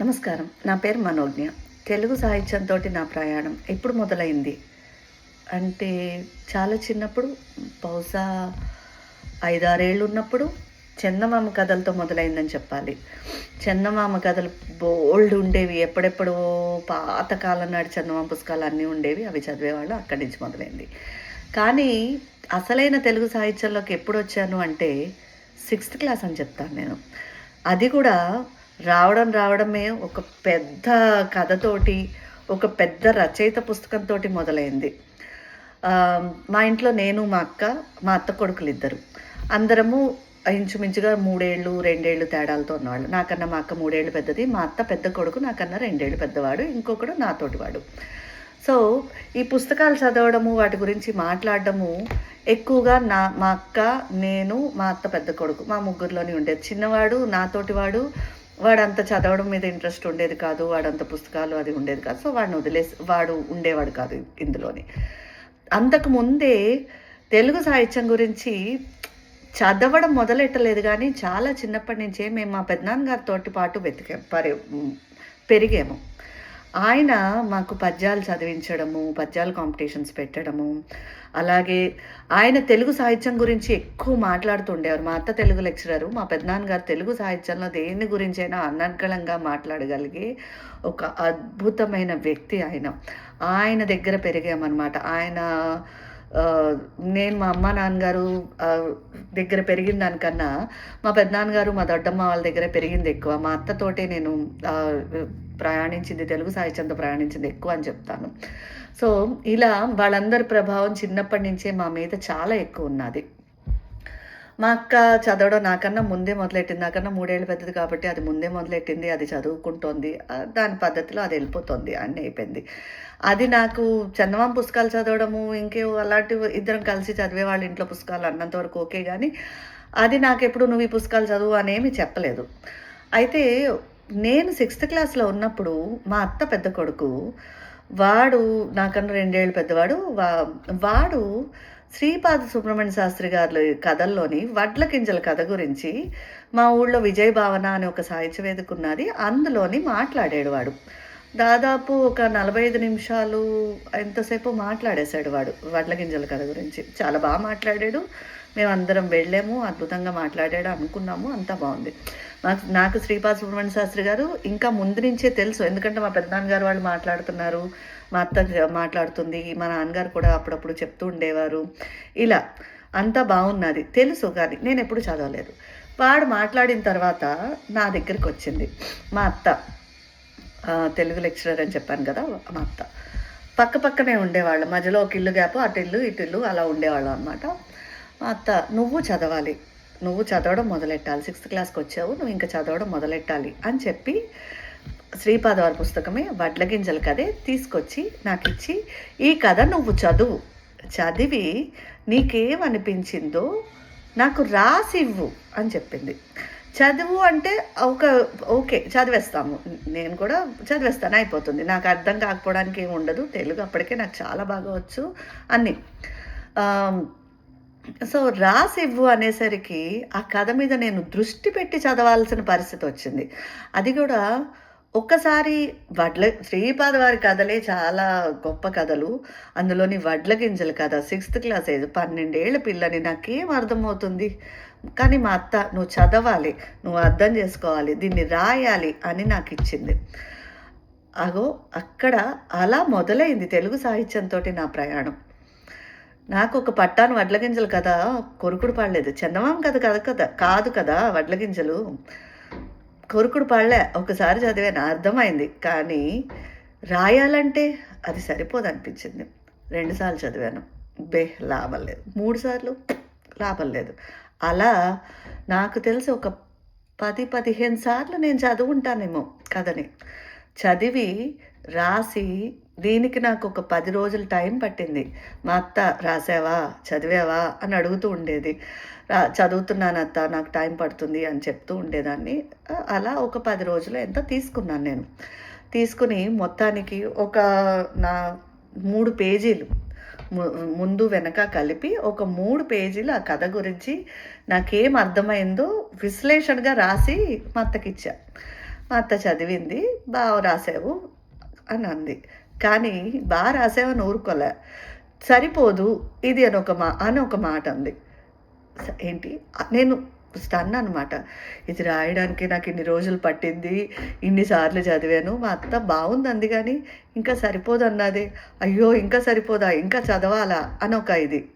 నమస్కారం. నా పేరు మనోజ్ఞ. తెలుగు సాహిత్యంతో నా ప్రయాణం ఎప్పుడు మొదలైంది? అంటే చాలా చిన్నప్పుడు బహుశా ఐదారేళ్ళు ఉన్నప్పుడు చందమామ కథలతో మొదలైందని చెప్పాలి. చందమామ కథలు బోల్డ్ ఉండేవి. ఎప్పుడెప్పుడో పాతకాలం నాటి చందమామ పుస్తకాలు అన్నీ ఉండేవి. అవి చదివేవాళ్ళు అక్కడి నుంచి మొదలైంది. కానీ అసలైన తెలుగు సాహిత్యంలోకి ఎప్పుడు వచ్చాను అంటే సిక్స్త్ క్లాస్ అని చెప్తాను నేను. అది కూడా రావడం రావడమే ఒక పెద్ద కథతోటి ఒక పెద్ద రచయిత పుస్తకంతో మొదలైంది. మా ఇంట్లో నేను మా అక్క మా అత్త కొడుకులు ఇద్దరు అందరము ఇంచుమించుగా మూడేళ్ళు రెండేళ్ళు తేడాలతో ఉన్నవాళ్ళు. నాకన్నా మా అక్క మూడేళ్ళు పెద్దది మా అత్త పెద్ద కొడుకు నాకన్నా రెండేళ్ళు పెద్దవాడు ఇంకొకడు నాతోటి వాడు. సో ఈ పుస్తకాలు చదవడము వాటి గురించి మాట్లాడడము ఎక్కువగా నా మా అక్క నేను మా అత్త పెద్ద కొడుకు మా ముగ్గురులోనే ఉండేది. చిన్నవాడు నాతోటి వాడు వాడు అంత చదవడం మీద ఇంట్రెస్ట్ ఉండేది కాదు వాడంత పుస్తకాలు అది ఉండేది కాదు. సో వాడిని వదిలేసి వాడు ఉండేవాడు కాదు ఇందులోని. అంతకు ముందే తెలుగు సాహిత్యం గురించి చదవడం మొదలెట్టలేదు కానీ చాలా చిన్నప్పటి నుంచే మేము మా పెద్దనాన్నగారితో పాటు వెతికాం పరి పెరిగాము. ఆయన మాకు పద్యాలు చదివించడము పద్యాలు కాంపిటీషన్స్ పెట్టడము అలాగే ఆయన తెలుగు సాహిత్యం గురించి ఎక్కువ మాట్లాడుతుండేవారు మా అత్త తెలుగు లెక్చరరు మా పెద్దనాన్నగారు తెలుగు సాహిత్యంలో దేని గురించైనా అనర్గళంగా మాట్లాడగలిగే ఒక అద్భుతమైన వ్యక్తి ఆయన. ఆయన దగ్గర పెరిగామన్నమాట. ఆయన నేను మా అమ్మ నాన్నగారు దగ్గర పెరిగిన దానికన్నా మా పెద్దనాన్నగారు మా దొడ్డమ్మ వాళ్ళ దగ్గర పెరిగింది ఎక్కువ. మా అత్తతోటే నేను ప్రయాణించింది తెలుగు సాహిత్యంతో ప్రయాణించింది ఎక్కువ అని చెప్తాను. సో ఇలా వాళ్ళందరి ప్రభావం చిన్నప్పటి నుంచే మా మీద చాలా ఎక్కువ ఉన్నది. మా అక్క చదవడం నాకన్నా ముందే మొదలెట్టింది. నాకన్నా మూడేళ్ళు పెద్దది కాబట్టి అది ముందే మొదలెట్టింది అది చదువుకుంటోంది దాని పద్ధతిలో అది వెళ్ళిపోతుంది అన్నీ అయిపోయింది. అది నాకు చందమామ పుస్తకాలు చదవడము ఇంకేవో అలాంటివి ఇద్దరం కలిసి చదివే వాళ్ళ ఇంట్లో పుస్తకాలు అన్నంత వరకు ఓకే కానీ అది నాకు ఎప్పుడు నువ్వు ఈ పుస్తకాలు చదువు అనేమి చెప్పలేదు. అయితే నేను సిక్స్త్ క్లాస్లో ఉన్నప్పుడు మా అత్త పెద్ద కొడుకు వాడు నాకన్నా రెండేళ్ళు పెద్దవాడు వా వాడు శ్రీపాద సుబ్రహ్మణ్య శాస్త్రి గారి కథల్లోని వడ్ల గింజల కథ గురించి మా ఊళ్ళో విజయ భావన అనే ఒక సాహిత్యవేదిక ఉన్నది. అందులోని మాట్లాడాడు వాడు. దాదాపు ఒక నలభై ఐదు నిమిషాలు ఎంతసేపు మాట్లాడేశాడు వాడు వడ్ల గింజల కథ గురించి. చాలా బాగా మాట్లాడాడు. మేమందరం వెళ్ళాము అద్భుతంగా మాట్లాడాడు అనుకున్నాము అంతా బాగుంది. మాకు నాకు శ్రీపాద సుబ్రహ్మణ్య శాస్త్రి గారు ఇంకా ముందు నుంచే తెలుసు. ఎందుకంటే మా పెద్దనాన్నగారు వాళ్ళు మాట్లాడుతున్నారు. మా అత్త మాట్లాడుతుంది. మా నాన్నగారు కూడా అప్పుడప్పుడు చెప్తూ ఉండేవారు. ఇలా అంతా బాగున్నది. తెలుసు కానీ నేను ఎప్పుడు చదవలేదు. వాడు మాట్లాడిన తర్వాత నా దగ్గరికి వచ్చింది. మా అత్త తెలుగు లెక్చరర్ అని చెప్పాను కదా మా అత్త. పక్క పక్కనే ఉండేవాళ్ళు. మధ్యలో ఒక ఇల్లు గ్యాప్ అటు ఇల్లు ఇటు ఇల్లు అలా ఉండేవాళ్ళం అనమాట మా అత్త నువ్వు చదవాలి. నువ్వు చదవడం మొదలెట్టాలి సిక్స్త్ క్లాస్కి వచ్చావు నువ్వు ఇంకా చదవడం మొదలెట్టాలి అని చెప్పి శ్రీపాద వారి పుస్తకమే వడ్ల గింజల కథే తీసుకొచ్చి నాకు ఇచ్చి ఈ కథ నువ్వు చదువు చదివి నీకేమనిపించిందో నాకు రాసివ్వు అని చెప్పింది. చదువు అంటే ఒక ఓకే చదివేస్తాము. నేను కూడా చదివేస్తాను అయిపోతుంది. నాకు అర్థం కాకపోవడానికి ఏమి ఉండదు తెలుగు అప్పటికే నాకు చాలా బాగా వచ్చు అన్నీ. సో రాసివ్వు అనేసరికి ఆ కథ మీద నేను దృష్టి పెట్టి చదవాల్సిన పరిస్థితి వచ్చింది. అది కూడా ఒక్కసారి వడ్ల శ్రీపాద వారి కథలే చాలా గొప్ప కథలు. అందులోని వడ్ల గింజల కథ సిక్స్త్ క్లాస్ ఏజ్ పన్నెండేళ్ళ పిల్లని నాకేం అర్థమవుతుంది? కానీ మా అత్త నువ్వు చదవాలి నువ్వు అర్థం చేసుకోవాలి దీన్ని రాయాలి అని నాకు ఇచ్చింది. అగో అక్కడ అలా మొదలైంది తెలుగు సాహిత్యంతో నా ప్రయాణం. నాకు ఒక పట్టాను వడ్ల గింజలు కదా కొరుకుడు పాడలేదు. చందమామ కథ కథ కదా కాదు కదా వడ్ల గింజలు కొరుకుడు పాడలే ఒకసారి చదివాను అర్థమైంది. కానీ రాయాలంటే అది సరిపోదు అనిపించింది రెండుసార్లు చదివాను. బే లాభం లేదు. మూడు సార్లు లాభం లేదు. అలా నాకు తెలిసి ఒక పది పదిహేను సార్లు నేను చదువుంటానేమో కథని. చదివి రాసి దీనికి నాకు ఒక పది రోజులు టైం పట్టింది. మా అత్త రాసావా? చదివావా? అని అడుగుతూ ఉండేది. రా చదువుతున్నాను అత్త నాకు టైం పడుతుంది అని చెప్తూ ఉండేదాన్ని. అలా ఒక పది రోజులు ఎంత తీసుకున్నాను నేను. తీసుకుని మొత్తానికి ఒక నా మూడు పేజీలు ము- ముందు వెనక కలిపి ఒక మూడు పేజీలు ఆ కథ గురించి నాకేం అర్థమైందో విశ్లేషణగా రాసి మా అత్తకిచ్చా. మా అత్త చదివింది బాగా రాసావు అని అంది. కానీ బాగా రాసావని ఊరుకోలే. సరిపోదు ఇది అని ఒక మా అని ఒక మాట అంది. ఏంటి? నేను స్టన్ అనమాట ఇది రాయడానికి నాకు ఇన్ని రోజులు పట్టింది ఇన్నిసార్లు చదివాను మా అత్త బాగుంది అంది కానీ ఇంకా సరిపోదు అన్నది. అయ్యో ఇంకా సరిపోదా? ఇంకా చదవాలా? అని ఒక ఇది.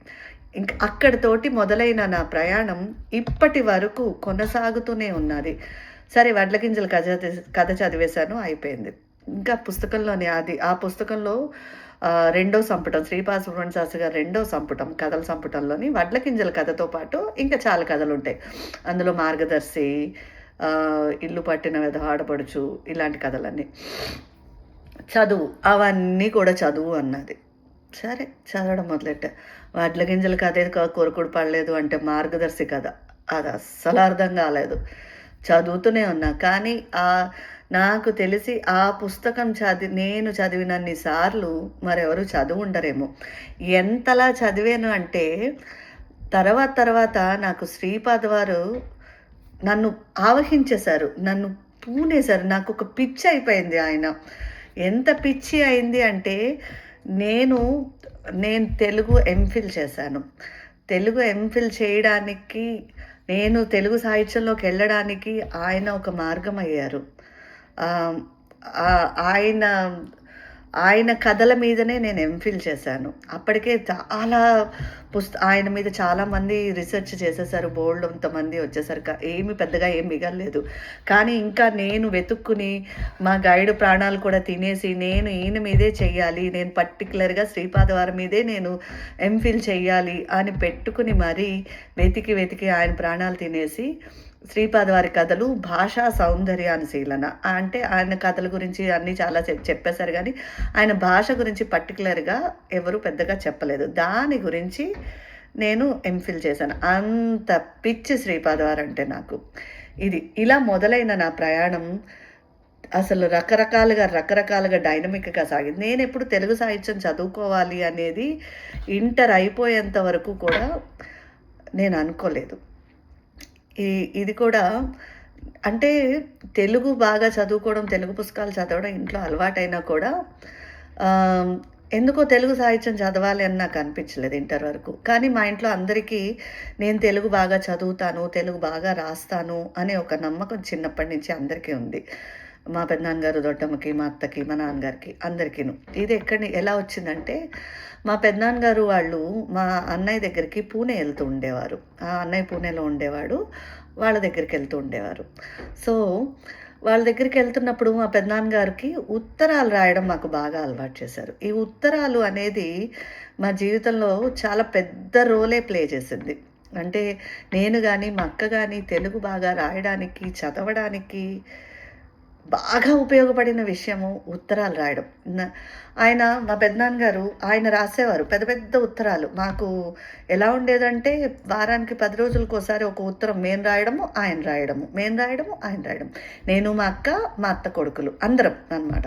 ఇంకా అక్కడితోటి మొదలైన నా ప్రయాణం ఇప్పటి వరకు కొనసాగుతూనే ఉన్నది. సరే వడ్ల గింజల కథ కథ చదివేశాను అయిపోయింది. ఇంకా పుస్తకంలోని అది ఆ పుస్తకంలో రెండో సంపుటం శ్రీపాద సుబ్రహ్మణ్య శాస్త్రి గారు రెండో సంపుటం కథల సంపుటంలోని వడ్ల గింజల కథతో పాటు ఇంకా చాలా కథలు ఉంటాయి అందులో మార్గదర్శి ఇల్లు పట్టిన వెధ ఆడపడుచు ఇలాంటి కథలన్నీ. చదువు అవన్నీ కూడా చదువు అన్నది. సరే చదవడం మొదలెట్టా. వడ్ల గింజల కథ కా- కొరకుడు పడలేదు అంటే మార్గదర్శి కథ. అది అస్సలు అర్థం కాలేదు. చదువుతూనే ఉన్నా కానీ ఆ నాకు తెలిసి ఆ పుస్తకం చదివి నేను చదివినన్ని సార్లు మరెవరు చదువు ఉండరేమో ఎంతలా చదివాను అంటే తర్వాత తర్వాత నాకు శ్రీపాద్ వారు నన్ను ఆవహించేశారు నన్ను పూనేశారు నాకు ఒక పిచ్చి అయిపోయింది ఆయన. ఎంత పిచ్చి అయింది అంటే నేను నేను తెలుగు ఎంఫిల్ చేశాను. తెలుగు ఎంఫిల్ చేయడానికి నేను తెలుగు సాహిత్యంలోకి వెళ్ళడానికి ఆయన ఒక మార్గం అయ్యారు ఆయన ఆయన కథల మీదనే నేను ఎంఫిల్ చేశాను. అప్పటికే చాలా పుస్త ఆయన మీద చాలామంది రీసెర్చ్ చేసేసారు. బోల్డ్ అంతమంది వచ్చేసరికి ఏమి పెద్దగా ఏం మిగలలేదు. కానీ ఇంకా నేను వెతుక్కుని మా గైడ్ ప్రాణాలు కూడా తినేసి నేను ఈయన మీదే చెయ్యాలి. నేను పర్టికులర్గా శ్రీపాదవారి మీదే నేను ఎంఫిల్ చెయ్యాలి అని పెట్టుకుని మరీ వెతికి వెతికి ఆయన ప్రాణాలు తినేసి శ్రీపాద వారి కథలు భాషా సౌందర్యానుశీలన. అంటే ఆయన కథల గురించి అన్నీ చాలా చెప్పేశారు కానీ ఆయన భాష గురించి పర్టికులర్గా ఎవరు పెద్దగా చెప్పలేదు. దాని గురించి నేను ఎంఫిల్ చేశాను. అంత పిచ్చి శ్రీపాద వారు అంటే నాకు. ఇది ఇలా మొదలైన నా ప్రయాణం అసలు రకరకాలుగా రకరకాలుగా డైనమిక్గా సాగింది. నేను ఎప్పుడు తెలుగు సాహిత్యం చదువుకోవాలి అనేది ఇంటర్ అయిపోయేంత వరకు కూడా నేను అనుకోలేదు. ఈ ఇది కూడా అంటే తెలుగు బాగా చదువుకోవడం తెలుగు పుస్తకాలు చదవడం ఇంట్లో అలవాటైనా కూడా ఎందుకో తెలుగు సాహిత్యం చదవాలి అని నాకు అనిపించలేదు ఇంటర్ వరకు. కానీ మా ఇంట్లో అందరికీ నేను తెలుగు బాగా చదువుతాను తెలుగు బాగా రాస్తాను అనే ఒక నమ్మకం చిన్నప్పటి నుంచి అందరికీ ఉంది. మా పెద్దనాన్నగారు దొడ్డమ్మకి మా అత్తకి మా నాన్నగారికి అందరికీను. ఇది ఎక్కడి ఎలా వచ్చిందంటే మా పెద్దనాన్నగారు వాళ్ళు మా అన్నయ్య దగ్గరికి పూణే వెళ్తూ ఉండేవారు. ఆ అన్నయ్య పూణేలో ఉండేవాడు వాళ్ళ దగ్గరికి వెళ్తూ ఉండేవారు. సో వాళ్ళ దగ్గరికి వెళ్తున్నప్పుడు మా పెద్దనాన్నగారికి ఉత్తరాలు రాయడం మాకు బాగా అలవాటు చేశారు. ఈ ఉత్తరాలు అనేది మా జీవితంలో చాలా పెద్ద రోలే ప్లే చేసింది. అంటే నేను కానీ మా అక్క కానీ తెలుగు బాగా రాయడానికి చదవడానికి బాగా ఉపయోగపడిన విషయము ఉత్తరాలు రాయడం. ఆయన మా పెద్దనాన్నగారు ఆయన రాసేవారు పెద్ద పెద్ద ఉత్తరాలు. మాకు ఎలా ఉండేదంటే వారానికి పది రోజులకోసారి ఒక ఉత్తరం మేము రాయడము ఆయన రాయడము మేము రాయడము ఆయన రాయడం నేను మా అక్క మా అత్త కొడుకులు అందరం అన్నమాట.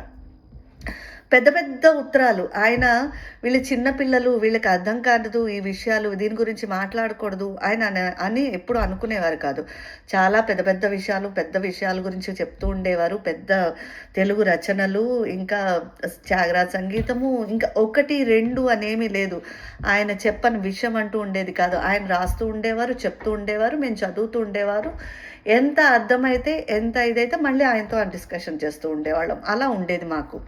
పెద్ద పెద్ద ఉత్తరాలు. ఆయన వీళ్ళు చిన్నపిల్లలు వీళ్ళకి అర్థం కాదు ఈ విషయాలు దీని గురించి మాట్లాడకూడదు ఆయన అని ఎప్పుడు అనుకునేవారు కాదు. చాలా పెద్ద పెద్ద విషయాలు పెద్ద విషయాల గురించి చెప్తూ ఉండేవారు. పెద్ద తెలుగు రచనలు ఇంకా త్యాగరాజ సంగీతము ఇంకా ఒకటి రెండు అనేమి లేదు. ఆయన చెప్పని విషయం అంటూ ఉండేది కాదు. ఆయన రాస్తూ ఉండేవారు చెప్తూ ఉండేవారు మేము చదువుతూ ఉండేవారు. ఎంత అర్థమైతే ఎంత ఇదైతే మళ్ళీ ఆయనతో డిస్కషన్ చేస్తూ ఉండేవాళ్ళం. అలా ఉండేది మాకు.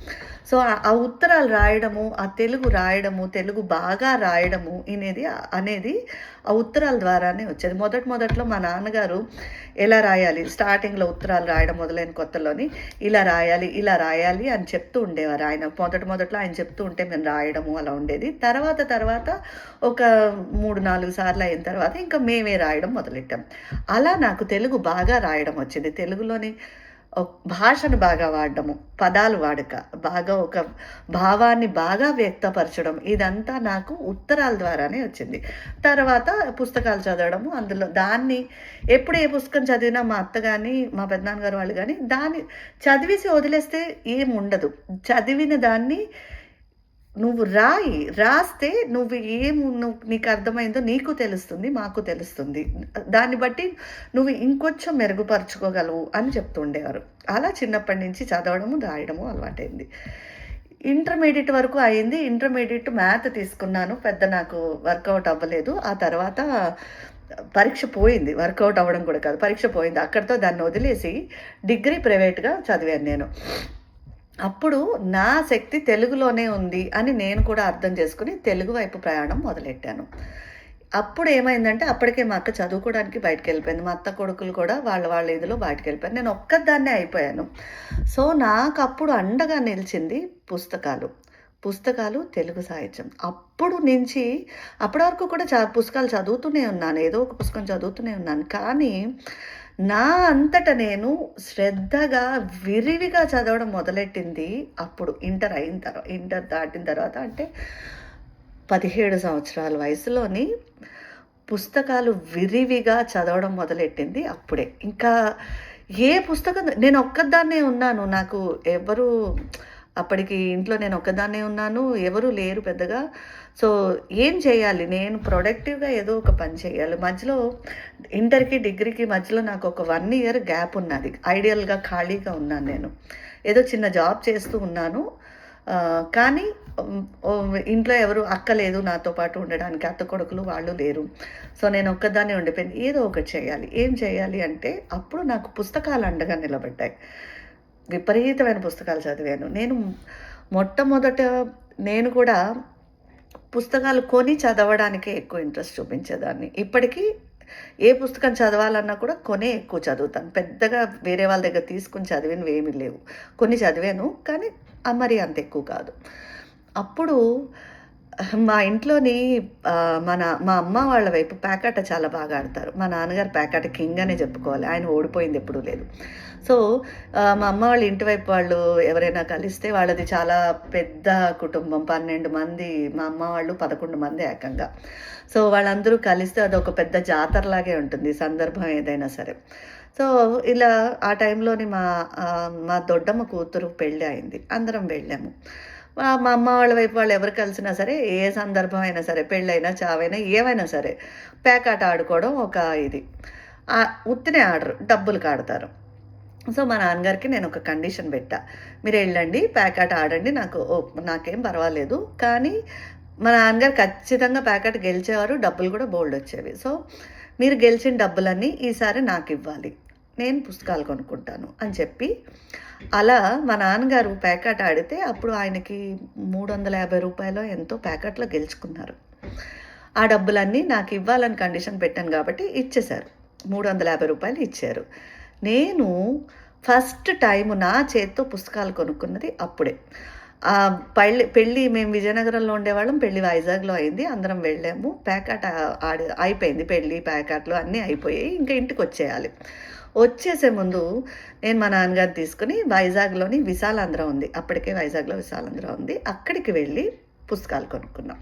సో ఆ- ఆ ఉత్తరాలు రాయడము ఆ తెలుగు రాయడము తెలుగు బాగా రాయడము అనేది అనేది ఆ ఉత్తరాల ద్వారానే వచ్చేది. మొదటి మొదట్లో మా నాన్నగారు ఎలా రాయాలి? స్టార్టింగ్లో ఉత్తరాలు రాయడం మొదలైన కొత్తలోని ఇలా రాయాలి ఇలా రాయాలి అని చెప్తూ ఉండేవారు ఆయన. మొదటి మొదట్లో ఆయన చెప్తూ ఉంటే మేము రాయడము అలా ఉండేది. తర్వాత తర్వాత ఒక మూడు నాలుగు సార్లు అయిన తర్వాత ఇంకా మేమే రాయడం మొదలెట్టాం. అలా నాకు తెలుగు బాగా రాయడం వచ్చింది. తెలుగులోని భాషను బాగా వాడడము పదాలు వాడక బాగా ఒక భావాన్ని బాగా వ్యక్తపరచడం ఇదంతా నాకు ఉత్తరాల ద్వారానే వచ్చింది. తర్వాత పుస్తకాలు చదవడము అందులో దాన్ని ఎప్పుడు ఏ పుస్తకం చదివినా మా అత్త కానీ మా పెద్దనాన్నగారు వాళ్ళు కానీ దాన్ని చదివేసి వదిలేస్తే ఏం ఉండదు చదివిన దాన్ని నువ్వు రాయి రాస్తే నువ్వు ఏం నువ్వు నీకు అర్థమైందో నీకు తెలుస్తుంది మాకు తెలుస్తుంది. దాన్ని బట్టి నువ్వు ఇంకొంచెం మెరుగుపరుచుకోగలవు అని చెప్తుండేవారు. అలా చిన్నప్పటి నుంచి చదవడము రాయడము అలవాటైంది. ఇంటర్మీడియట్ వరకు అయింది. ఇంటర్మీడియట్ మ్యాథ్ తీసుకున్నాను. పెద్ద నాకు వర్కౌట్ అవ్వలేదు. ఆ తర్వాత పరీక్ష పోయింది. వర్కౌట్ అవ్వడం కూడా కాదు పరీక్ష పోయింది. అక్కడితో దాన్ని వదిలేసి డిగ్రీ ప్రైవేట్గా చదివాను నేను. అప్పుడు నా శక్తి తెలుగులోనే ఉంది అని నేను కూడా అర్థం చేసుకుని తెలుగు వైపు ప్రయాణం మొదలెట్టాను. అప్పుడు ఏమైందంటే అప్పటికే మా అక్క చదువుకోవడానికి బయటకు వెళ్ళిపోయింది మా అత్త కొడుకులు కూడా వాళ్ళ వాళ్ళ ఇదిలో బయటకు వెళ్ళిపోయారు నేను ఒక్కదాన్నే అయిపోయాను. సో నాకు అప్పుడు అండగా నిలిచింది పుస్తకాలు. పుస్తకాలు తెలుగు సాహిత్యం. అప్పుడు నుంచి అప్పటి వరకు కూడా చ పుస్తకాలు చదువుతూనే ఉన్నాను. ఏదో ఒక పుస్తకం చదువుతూనే ఉన్నాను. కానీ నా అంతట నేను శ్రద్ధగా విరివిగా చదవడం మొదలెట్టింది. అప్పుడు ఇంటర్ అయిన తర్వాత ఇంటర్ దాటిన తర్వాత అంటే పదిహేడు సంవత్సరాల వయసులోని పుస్తకాలు విరివిగా చదవడం మొదలెట్టింది అప్పుడే. ఇంకా ఏ పుస్తకం నేను ఒక్కదాన్నే ఉన్నాను. నాకు ఎవరు అప్పటికి ఇంట్లో నేను ఒక్కదాన్నే ఉన్నాను. ఎవరు లేరు పెద్దగా. సో ఏం చేయాలి? నేను ప్రొడక్టివ్గా ఏదో ఒక పని చేయాలి. మధ్యలో ఇంటర్కి డిగ్రీకి మధ్యలో నాకు ఒక వన్ ఇయర్ గ్యాప్ ఉన్నది. ఐడియల్గా ఖాళీగా ఉన్నాను నేను. ఏదో చిన్న జాబ్ చేస్తూ ఉన్నాను. కానీ ఇంట్లో ఎవరు అక్క లేదు నాతో పాటు ఉండడానికి. అత్త కొడుకులు వాళ్ళు లేరు. సో నేను ఒక్కదాన్నే ఉండిపోయింది ఏదో ఒకటి చేయాలి. ఏం చేయాలి అంటే అప్పుడు నాకు పుస్తకాలు అండగా నిలబడ్డాయి. విపరీతమైన పుస్తకాలు చదివాను. నేను మొట్టమొదట నేను కూడా పుస్తకాలు కొని చదవడానికే ఎక్కువ ఇంట్రెస్ట్ చూపించేదాన్ని. ఇప్పటికీ ఏ పుస్తకం చదవాలన్నా కూడా కొనే ఎక్కువ చదువుతాను. పెద్దగా వేరే వాళ్ళ దగ్గర తీసుకుని చదివినవి ఏమీ లేవు. కొన్ని చదివాను కానీ మరి అంత ఎక్కువ కాదు. అప్పుడు మా ఇంట్లోని మన మా అమ్మ వాళ్ళ వైపు ప్యాకాట చాలా బాగా ఆడతారు. మా నాన్నగారు ప్యాకాట కింగ్ అనే చెప్పుకోవాలి. ఆయన ఓడిపోయింది ఎప్పుడూ లేదు. సో మా అమ్మ వాళ్ళ ఇంటి వైపు వాళ్ళు ఎవరైనా కలిస్తే వాళ్ళది చాలా పెద్ద కుటుంబం. పన్నెండు మంది మా అమ్మ వాళ్ళు పదకొండు మంది ఏకంగా. సో వాళ్ళందరూ కలిస్తే అది ఒక పెద్ద జాతరలాగే ఉంటుంది సందర్భం ఏదైనా సరే. సో ఇలా ఆ టైంలోని మా మా దొడ్డమ్మ కూతురు పెళ్ళి అయింది. అందరం వెళ్ళాము. మా అమ్మ వాళ్ళ వైపు వాళ్ళు ఎవరు కలిసినా సరే ఏ సందర్భం అయినా సరే పెళ్ళైనా చావైనా ఏమైనా సరే పేకాట ఆడుకోవడం ఒక ఇది. ఉత్తినే ఆడరు డబ్బులకు ఆడతారు సో మా నాన్నగారికి నేను ఒక కండిషన్ పెట్టా. మీరు వెళ్ళండి ప్యాకెట్ ఆడండి నాకు ఓ, నాకేం పర్వాలేదు. కానీ మా నాన్నగారు ఖచ్చితంగా ప్యాకెట్ గెలిచేవారు డబ్బులు కూడా బోల్డ్ వచ్చేవి. సో మీరు గెలిచిన డబ్బులన్నీ ఈసారి నాకు ఇవ్వాలి. నేను పుస్తకాలు కొనుక్కుంటాను అని చెప్పి అలా మా నాన్నగారు ప్యాకెట్ ఆడితే అప్పుడు ఆయనకి మూడు వందల యాభై రూపాయలు ఎంతో ప్యాకెట్లో గెలుచుకున్నారు. ఆ డబ్బులన్నీ నాకు ఇవ్వాలని కండిషన్ పెట్టాను కాబట్టి ఇచ్చేశారు. మూడు వందల యాభై రూపాయలు ఇచ్చారు. నేను ఫస్ట్ టైం నా చేత్తో పుస్తకాలు కొనుక్కున్నది అప్పుడే. పెళ్ళి పెళ్ళి మేము విజయనగరంలో ఉండేవాళ్ళం పెళ్ళి వైజాగ్లో అయింది అందరం వెళ్ళాము ప్యాకెట్ ఆడి అయిపోయింది పెళ్ళి ప్యాకెట్లు అన్నీ అయిపోయాయి ఇంకా ఇంటికి వచ్చేయాలి. వచ్చేసే ముందు నేను మా నాన్నగారు తీసుకుని వైజాగ్లోని విశాలాంధ్ర ఉంది. అప్పటికే వైజాగ్లో విశాలాంధ్ర ఉంది. అక్కడికి వెళ్ళి పుస్తకాలు కొనుక్కున్నాం.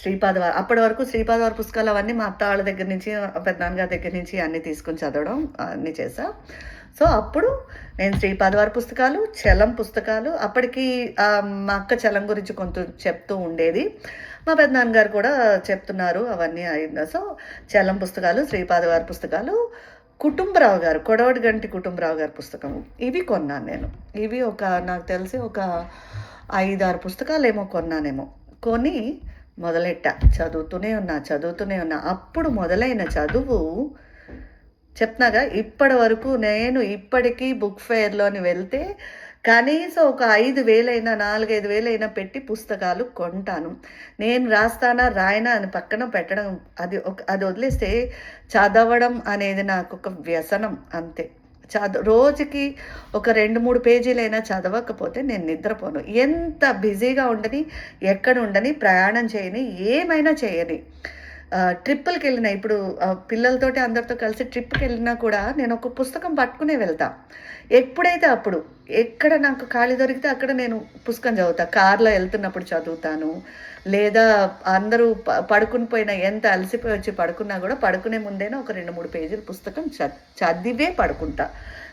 శ్రీపాదవారి అప్పటి వరకు శ్రీపాద వారి పుస్తకాలు అవన్నీ మా అత్త వాళ్ళ దగ్గర నుంచి పెద్దనాన్నగారి దగ్గర నుంచి అన్నీ తీసుకుని చదవడం అన్నీ చేసా సో అప్పుడు నేను శ్రీపాద వారి పుస్తకాలు చలం పుస్తకాలు అప్పటికి మా అక్క చలం గురించి కొంత చెప్తూ ఉండేది. మా పెద్దనాన్నగారు కూడా చెప్తున్నారు అవన్నీ అయిందా. సో చలం పుస్తకాలు శ్రీపాద వారి పుస్తకాలు కుటుంబరావు గారు కొడవటి గంటి కుటుంబరావు గారి పుస్తకం ఇవి కొన్నాను నేను. ఇవి ఒక నాకు తెలిసి ఒక ఐదారు పుస్తకాలు ఏమో కొన్నానేమో. కొని మొదలెట్టా. చదువుతూనే ఉన్నా చదువుతూనే ఉన్నా. అప్పుడు మొదలైన చదువు చెప్తున్నాగా ఇప్పటి వరకు నేను ఇప్పటికీ బుక్ ఫెయిర్లోని వెళ్తే కనీసం ఒక ఐదు వేలైనా నాలుగైదు వేలైనా పెట్టి పుస్తకాలు కొంటాను. నేను రాస్తానా రాయనా అని పక్కన పెట్టడం అది ఒక అది వదిలేస్తే చదవడం అనేది నాకు ఒక వ్యసనం అంతే. చద రోజుకి ఒక రెండు మూడు పేజీలైనా చదవకపోతే నేను నిద్రపోను. ఎంత బిజీగా ఉండని ఎక్కడ ఉండని ప్రయాణం చేయని ఏమైనా చేయని. ట్రిప్పులకి వెళ్ళిన ఇప్పుడు పిల్లలతోటి అందరితో కలిసి ట్రిప్కి వెళ్ళినా కూడా నేను ఒక పుస్తకం పట్టుకునే వెళ్తా. ఎప్పుడైతే అప్పుడు ఎక్కడ నాకు ఖాళీ దొరికితే అక్కడ నేను పుస్తకం చదువుతా. కార్లో వెళ్తున్నప్పుడు చదువుతాను. లేదా అందరూ పడుకుని పోయినా ఎంత అలసిపోయి వచ్చి పడుకున్నా కూడా పడుకునే ముందేనే ఒక రెండు మూడు పేజీల పుస్తకం చ చదివే పడుకుంటా.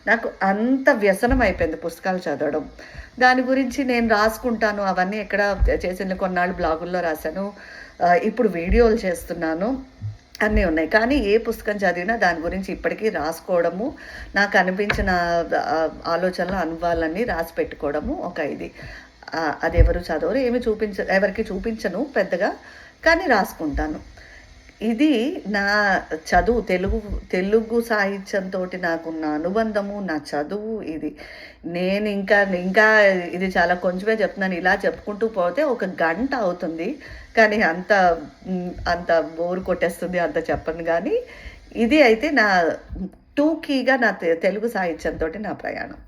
నాకు అంత వ్యసనం అయిపోయింది పుస్తకాలు చదవడం. దాని గురించి నేను రాసుకుంటాను అవన్నీ ఎక్కడ చేసిన కొన్నాళ్ళు బ్లాగుల్లో రాశాను. ఇప్పుడు వీడియోలు చేస్తున్నాను అన్నీ ఉన్నాయి. కానీ ఏ పుస్తకం చదివినా దాని గురించి ఇప్పటికీ రాసుకోవడము నాకు అనిపించిన ఆలోచనలు అనుభవాలన్నీ రాసి పెట్టుకోవడము ఒక ఇది. అది ఎవరు చదవరు ఏమి చూపించ ఎవరికి చూపించను పెద్దగా కానీ రాసుకుంటాను. ఇది నా చదువు తెలుగు తెలుగు సాహిత్యంతో నాకున్న అనుబంధము నా చదువు ఇది. నేను ఇంకా ఇంకా ఇది చాలా కొంచెమే చెప్తున్నాను. ఇలా చెప్పుకుంటూ పోతే ఒక గంట అవుతుంది. కానీ అంత అంత బోరు కొట్టేస్తుంది అంత చెప్పను కానీ ఇది అయితే నా టూకీగా నా తెలుగు సాహిత్యంతో నా ప్రయాణం.